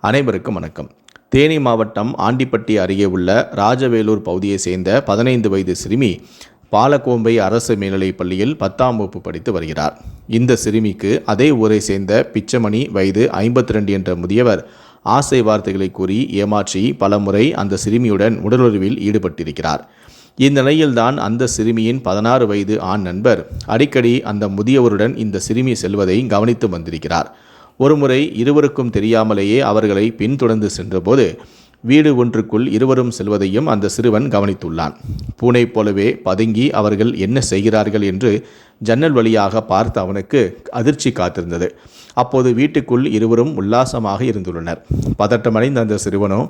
அனைவருக்கும் வணக்கம். தேனி மாவட்டம் ஆண்டிப்பட்டி அருகே உள்ள ராஜவேலூர் பகுதியை சேர்ந்த பதினைந்து வயது சிறுமி பாலக்கோம்பை அரசு மேல்நிலைப் பள்ளியில் பத்தாம் வகுப்பு படித்து வருகிறார். இந்த சிறுமிக்கு அதே ஊரை சேர்ந்த பிச்சமணி வயது ஐம்பத்தி ரெண்டு என்ற முதியவர் ஆசை வார்த்தைகளை கூறி ஏமாற்றி பலமுறை அந்த சிறுமியுடன் உடலுறவில் ஈடுபட்டிருக்கிறார். இந்நிலையில்தான் அந்த சிறுமியின் பதினாறு வயது ஆண் நண்பர் அடிக்கடி அந்த முதியவருடன் இந்த சிறுமி செல்வதை கவனித்து வந்திருக்கிறார். ஒருமுறை இருவருக்கும் தெரியாமலேயே அவர்களை பின்தொடர்ந்து சென்றபோது வீடு ஒன்றுக்குள் இருவரும் செல்வதையும் அந்த சிறுவன் கவனித்துள்ளான். பூனை போலவே பதுங்கி அவர்கள் என்ன செய்கிறார்கள் என்று ஜன்னல் வழியாக பார்த்த அவனுக்கு அதிர்ச்சி காத்திருந்தது. அப்போது வீட்டுக்குள் இருவரும் உல்லாசமாக இருந்துள்ளனர். பதட்டமடைந்த அந்த சிறுவனோ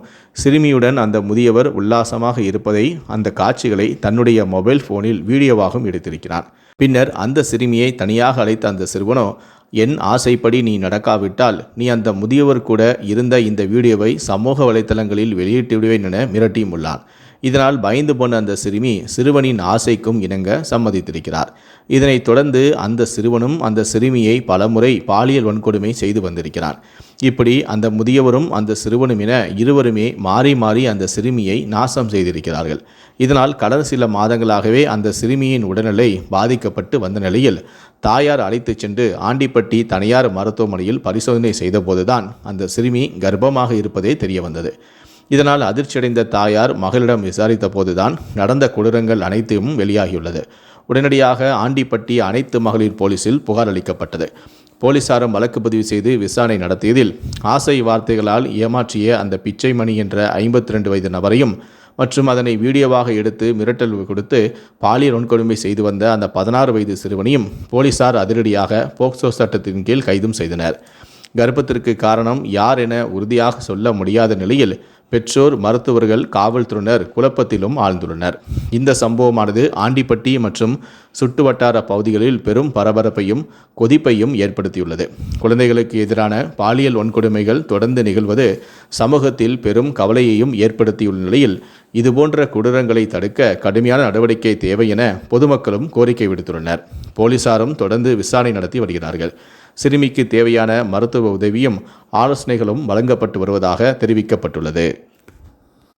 சிறுமியுடன் அந்த முதியவர் உல்லாசமாக இருப்பதை அந்த காட்சிகளை தன்னுடைய மொபைல் ஃபோனில் வீடியோவாகவும் எடுத்திருக்கிறான். பின்னர் அந்த சிறுமியை தனியாக அழைத்த அந்த சிறுவனோ என் ஆசைப்படி நீ நடக்காவிட்டால் நீ அந்த முதியவர் கூட இருந்த இந்த வீடியோவை சமூக வலைத்தளங்களில் வெளியிட்டு விடுவேன் என மிரட்டியுமுள்ளான் இதனால் பயந்து போன அந்த சிறுமி சிறுவனின் ஆசைக்கும் இணங்க சம்மதித்திருக்கிறார். இதனைத் தொடர்ந்து அந்த சிறுவனும் அந்த சிறுமியை பலமுறை பாலியல் வன்கொடுமை செய்து வந்திருக்கிறான். இப்படி அந்த முதியவரும் அந்த சிறுவனும் என இருவருமே மாறி மாறி அந்த சிறுமியை நாசம் செய்திருக்கிறார்கள். இதனால் கடந்த சில மாதங்களாகவே அந்த சிறுமியின் உடல்நிலை பாதிக்கப்பட்டு வந்த நிலையில் தாயார் அழைத்துச் சென்று ஆண்டிப்பட்டி தனியார் மருத்துவமனையில் பரிசோதனை செய்தபோதுதான் அந்த சிறுமி கர்ப்பமாக இருப்பதே தெரிய வந்தது இதனால் அதிர்ச்சியடைந்த தாயார் மகளிடம் விசாரித்த போதுதான் நடந்த கொடூரங்கள் அனைத்தையும் வெளியாகியுள்ளது. உடனடியாக ஆண்டிப்பட்டி அனைத்து மகளிர் போலீசில் புகார் அளிக்கப்பட்டது. போலீசாரும் வழக்கு பதிவு செய்து விசாரணை நடத்தியதில் ஆசை வார்த்தைகளால் ஏமாற்றிய அந்த பிச்சைமணி என்ற ஐம்பத்தி ரெண்டு வயது நபரையும் மற்றும் அதனை வீடியோவாக எடுத்து மிரட்டல் கொடுத்து பாலியல் வன்கொடுமை செய்து வந்த அந்த பதினாறு வயது சிறுவனையும் போலீசார் அதிரடியாக போக்சோ சட்டத்தின் கீழ் கைதும் செய்தனர். கர்ப்பத்திற்கு காரணம் யார் என உறுதியாக சொல்ல முடியாத நிலையில் பெற்றோர் மருத்துவர்கள் காவல்துறையினர் குழப்பத்திலும் ஆழ்ந்துள்ளனர். இந்த சம்பவமானது ஆண்டிப்பட்டி மற்றும் சுற்றுவட்டார பகுதிகளில் பெரும் பரபரப்பையும் கொதிப்பையும் ஏற்படுத்தியுள்ளது. குழந்தைகளுக்கு எதிரான பாலியல் வன்கொடுமைகள் தொடர்ந்து நிகழ்வது சமூகத்தில் பெரும் கவலையையும் ஏற்படுத்தியுள்ள நிலையில் இதுபோன்ற கொடூரங்களை தடுக்க கடுமையான நடவடிக்கை தேவை என பொதுமக்களும் கோரிக்கை விடுத்துள்ளனர். போலீசாரும் தொடர்ந்து விசாரணை நடத்தி வருகிறார்கள். சிறுமிக்கு தேவையான மருத்துவ உதவியும் ஆலோசனைகளும் வழங்கப்பட்டு வருவதாக தெரிவிக்கப்பட்டுள்ளது.